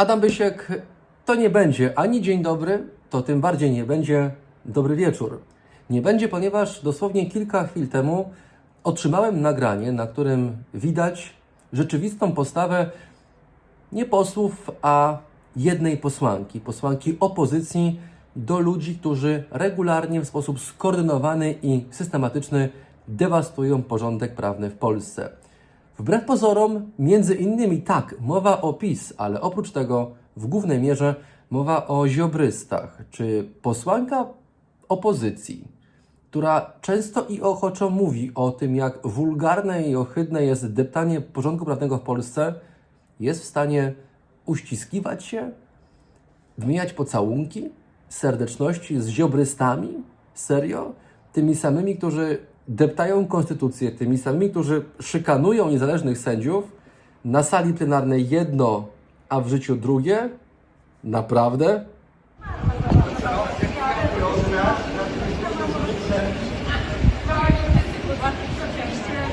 Adam Bysiek to nie będzie ani dzień dobry, to tym bardziej nie będzie dobry wieczór. Nie będzie, ponieważ dosłownie kilka chwil temu otrzymałem nagranie, na którym widać rzeczywistą postawę nie posłów, a jednej posłanki, posłanki opozycji do ludzi, którzy regularnie w sposób skoordynowany i systematyczny dewastują porządek prawny w Polsce. Wbrew pozorom, między innymi tak, mowa o PiS, ale oprócz tego w głównej mierze mowa o ziobrystach. Czy posłanka opozycji, która często i ochoczo mówi o tym, jak wulgarne i ohydne jest deptanie porządku prawnego w Polsce, jest w stanie uściskiwać się, wymieniać pocałunki, serdeczności z ziobrystami? Serio? Tymi samymi, którzy deptają konstytucję tymi samymi, którzy szykanują niezależnych sędziów na sali plenarnej jedno, a w życiu drugie? Naprawdę? Oczywiście.